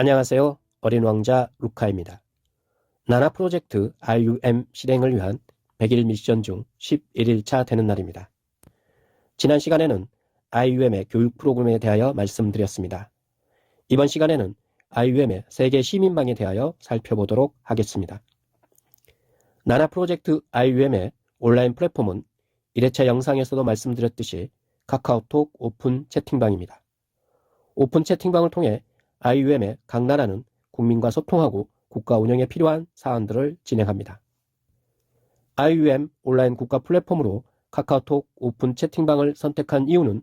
안녕하세요. 어린 왕자 루카입니다. 나나 프로젝트 RUM 실행을 위한 100일 미션 중 11일차 되는 날입니다. 지난 시간에는 IUM의 교육 프로그램에 대하여 말씀드렸습니다. 이번 시간에는 IUM의 세계 시민방에 대하여 살펴보도록 하겠습니다. 나나 프로젝트 IUM의 온라인 플랫폼은 1회차 영상에서도 말씀드렸듯이 카카오톡 오픈 채팅방입니다. 오픈 채팅방을 통해 IUM의 각 나라는 국민과 소통하고 국가 운영에 필요한 사안들을 진행합니다. IUM 온라인 국가 플랫폼으로 카카오톡 오픈 채팅방을 선택한 이유는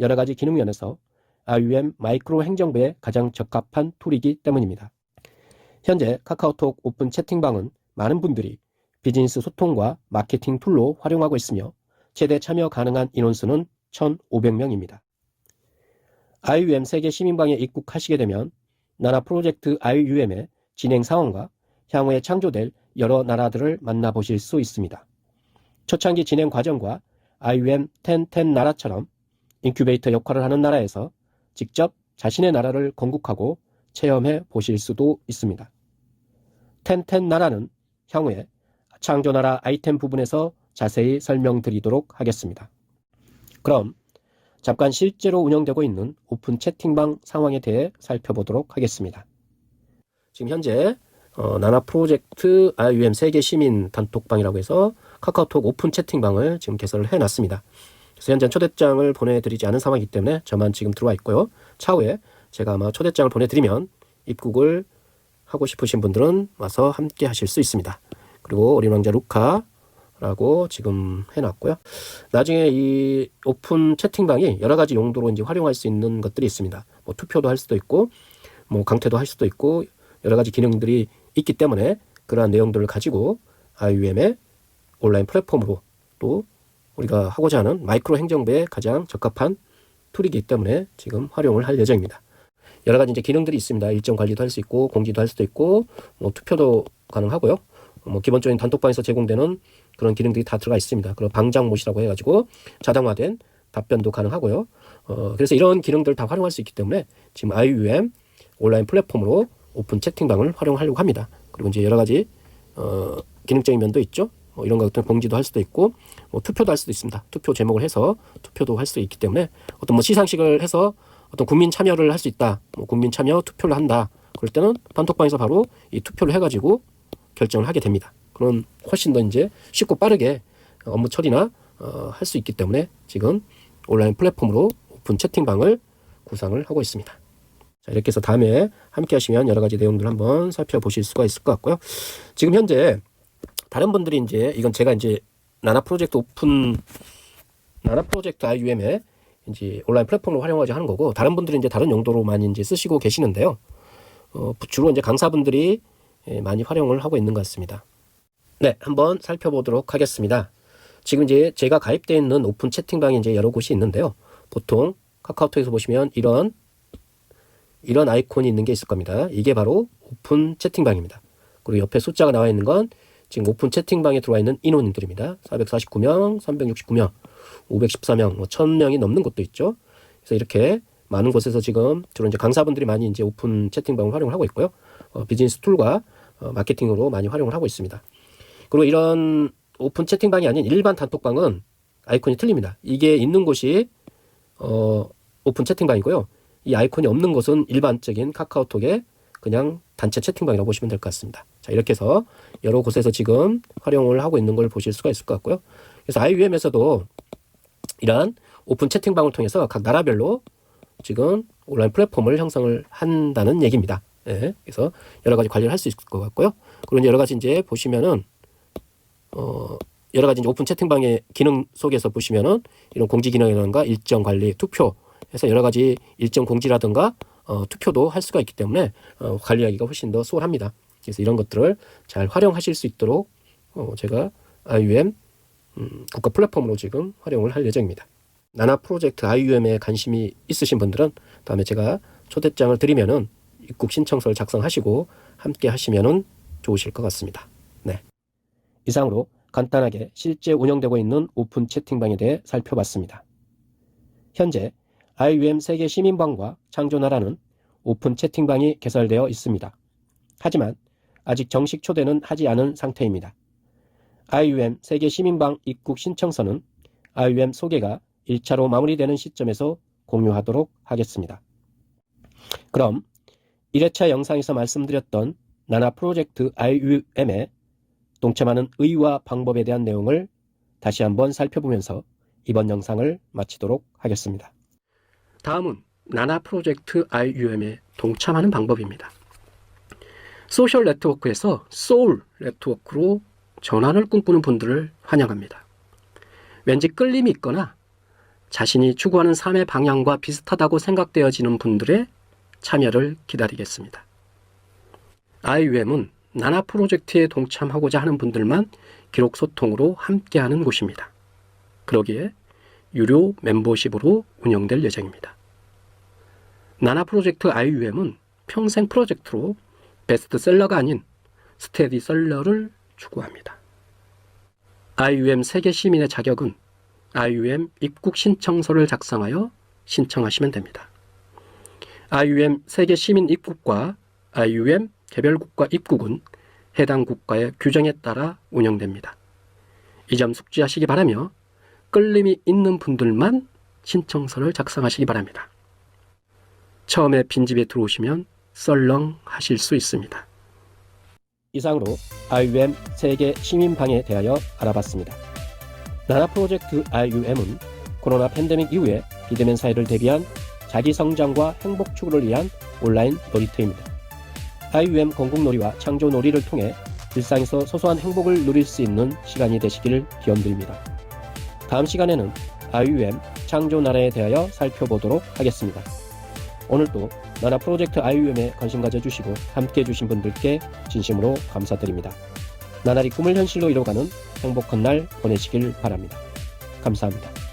여러 가지 기능 면에서 IUM 마이크로 행정부에 가장 적합한 툴이기 때문입니다. 현재 카카오톡 오픈 채팅방은 많은 분들이 비즈니스 소통과 마케팅 툴로 활용하고 있으며 최대 참여 가능한 인원수는 1,500명입니다. IUM 세계 시민방에 입국하시게 되면 나라 프로젝트 IUM의 진행 상황과 향후에 창조될 여러 나라들을 만나보실 수 있습니다. 초창기 진행 과정과 IUM 1010 나라처럼 인큐베이터 역할을 하는 나라에서 직접 자신의 나라를 건국하고 체험해 보실 수도 있습니다. 1010 나라는 향후에 창조나라 아이템 부분에서 자세히 설명드리도록 하겠습니다. 그럼 잠깐 실제로 운영되고 있는 오픈 채팅방 상황에 대해 살펴보도록 하겠습니다. 지금 현재 어, 나나 프로젝트 IUM 세계 시민 단톡방이라고 해서 카카오톡 오픈 채팅방을 지금 개설을 해놨습니다. 그래서 현재 초대장을 보내드리지 않은 상황이기 때문에 저만 지금 들어와 있고요. 차후에 제가 아마 초대장을 보내드리면 입국을 하고 싶으신 분들은 와서 함께 하실 수 있습니다. 그리고 어린 왕자 루카 라고 지금 해놨고요. 나중에 이 오픈 채팅방이 여러 가지 용도로 이제 활용할 수 있는 것들이 있습니다. 뭐 투표도 할 수도 있고, 뭐 강퇴도 할 수도 있고, 여러 가지 기능들이 있기 때문에 그러한 내용들을 가지고 IUM의 온라인 플랫폼으로 또 우리가 하고자 하는 마이크로 행정부에 가장 적합한 툴이기 때문에 지금 활용을 할 예정입니다. 여러 가지 이제 기능들이 있습니다. 일정 관리도 할 수 있고, 공지도 할 수도 있고, 뭐 투표도 가능하고요. 뭐 기본적인 단톡방에서 제공되는 그런 기능들이 다 들어가 있습니다. 그리고 방장못이라고 해가지고 자동화된 답변도 가능하고요. 어, 그래서 이런 기능들을 다 활용할 수 있기 때문에 지금 IUM 온라인 플랫폼으로 오픈 채팅방을 활용하려고 합니다. 그리고 이제 여러 가지 어, 기능적인 면도 있죠. 뭐 이런 것들 공지도 할 수도 있고 뭐 투표도 할 수도 있습니다. 투표 제목을 해서 투표도 할 수 있기 때문에 어떤 뭐 시상식을 해서 어떤 국민 참여를 할 수 있다. 뭐 국민 참여 투표를 한다. 그럴 때는 단톡방에서 바로 이 투표를 해가지고 결정을 하게 됩니다. 그런 훨씬 더 이제 쉽고 빠르게 업무 처리나 어, 할 수 있기 때문에 지금 온라인 플랫폼으로 오픈 채팅방을 구상을 하고 있습니다. 자, 이렇게 해서 다음에 함께 하시면 여러 가지 내용들 한번 살펴보실 수가 있을 것 같고요. 지금 현재 다른 분들이 이제 이건 제가 이제 나나 프로젝트 오픈 나나 프로젝트 IUM에 이제 온라인 플랫폼으로 활용하지 하는 거고 다른 분들이 이제 다른 용도로 많이 이제 쓰시고 계시는데요. 어, 주로 이제 강사분들이 예, 많이 활용을 하고 있는 것 같습니다. 네, 한번 살펴보도록 하겠습니다. 지금 이제 제가 가입되어 있는 오픈 채팅방이 이제 여러 곳이 있는데요. 보통 카카오톡에서 보시면 이런 이런 아이콘이 있는 게 있을 겁니다. 이게 바로 오픈 채팅방입니다. 그리고 옆에 숫자가 나와 있는 건 지금 오픈 채팅방에 들어와 있는 인원들입니다. 449명, 369명, 514명, 뭐 1000명이 넘는 곳도 있죠. 그래서 이렇게 많은 곳에서 지금 주로 이제 강사분들이 많이 이제 오픈 채팅방을 활용을 하고 있고요. 어, 비즈니스 툴과 어, 마케팅으로 많이 활용을 하고 있습니다. 그리고 이런 오픈 채팅방이 아닌 일반 단톡방은 아이콘이 틀립니다. 이게 있는 곳이 어, 오픈 채팅방이고요. 이 아이콘이 없는 곳은 일반적인 카카오톡의 그냥 단체 채팅방이라고 보시면 될 것 같습니다. 자, 이렇게 해서 여러 곳에서 지금 활용을 하고 있는 걸 보실 수가 있을 것 같고요. 그래서 IUM에서도 이러한 오픈 채팅방을 통해서 각 나라별로 지금 온라인 플랫폼을 형성을 한다는 얘기입니다. 예, 그래서 여러 가지 관리를 할 수 있을 것 같고요. 그리고 여러 가지 이제 보시면은 어 여러 가지 오픈 채팅방의 기능 속에서 보시면은 이런 공지 기능이라든가 일정 관리, 투표 해서 여러 가지 일정 공지라든가 어, 투표도 할 수가 있기 때문에 어, 관리하기가 훨씬 더 수월합니다. 그래서 이런 것들을 잘 활용하실 수 있도록 어, 제가 IUM 음, 국가 플랫폼으로 지금 활용을 할 예정입니다. 나나 프로젝트 IUM에 관심이 있으신 분들은 다음에 제가 초대장을 드리면은 입국 신청서를 작성하시고 함께 하시면은 좋으실 것 같습니다. 네. 이상으로 간단하게 실제 운영되고 있는 오픈 채팅방에 대해 살펴봤습니다. 현재 IUM 세계 시민방과 창조나라는 오픈 채팅방이 개설되어 있습니다. 하지만 아직 정식 초대는 하지 않은 상태입니다. IUM 세계 시민방 입국 신청서는 IUM 소개가 1차로 마무리되는 시점에서 공유하도록 하겠습니다. 그럼 1회차 영상에서 말씀드렸던 나나 프로젝트 IUM에 동참하는 의의와 방법에 대한 내용을 다시 한번 살펴보면서 이번 영상을 마치도록 하겠습니다. 다음은 나나 프로젝트 IUM에 동참하는 방법입니다. 소셜 네트워크에서 소울 네트워크로 전환을 꿈꾸는 분들을 환영합니다. 왠지 끌림이 있거나 자신이 추구하는 삶의 방향과 비슷하다고 생각되어지는 분들의 참여를 기다리겠습니다. IUM은 나나 프로젝트에 동참하고자 하는 분들만 기록 소통으로 함께하는 곳입니다. 그러기에 유료 멤버십으로 운영될 예정입니다. 나나 프로젝트 IUM은 평생 프로젝트로 베스트셀러가 아닌 스테디셀러를 추구합니다. IUM 세계 시민의 자격은 IUM 입국 신청서를 작성하여 신청하시면 됩니다. IUM 세계 시민 입국과 IUM 개별 국가 입국은 해당 국가의 규정에 따라 운영됩니다. 이 점 숙지하시기 바라며 끌림이 있는 분들만 신청서를 작성하시기 바랍니다. 처음에 빈집에 들어오시면 썰렁 하실 수 있습니다. 이상으로 IUM 세계 시민방에 대하여 알아봤습니다. 나라 프로젝트 IUM은 코로나 팬데믹 이후에 비대면 사회를 대비한 자기 성장과 행복 추구를 위한 온라인 놀이터입니다. IUM 공공놀이와 창조놀이를 통해 일상에서 소소한 행복을 누릴 수 있는 시간이 되시기를 기원드립니다. 다음 시간에는 IUM 창조 나라에 대하여 살펴보도록 하겠습니다. 오늘도 나라 프로젝트 IUM에 관심 가져주시고 함께 해주신 분들께 진심으로 감사드립니다. 나날이 꿈을 현실로 이뤄가는 행복한 날 보내시길 바랍니다. 감사합니다.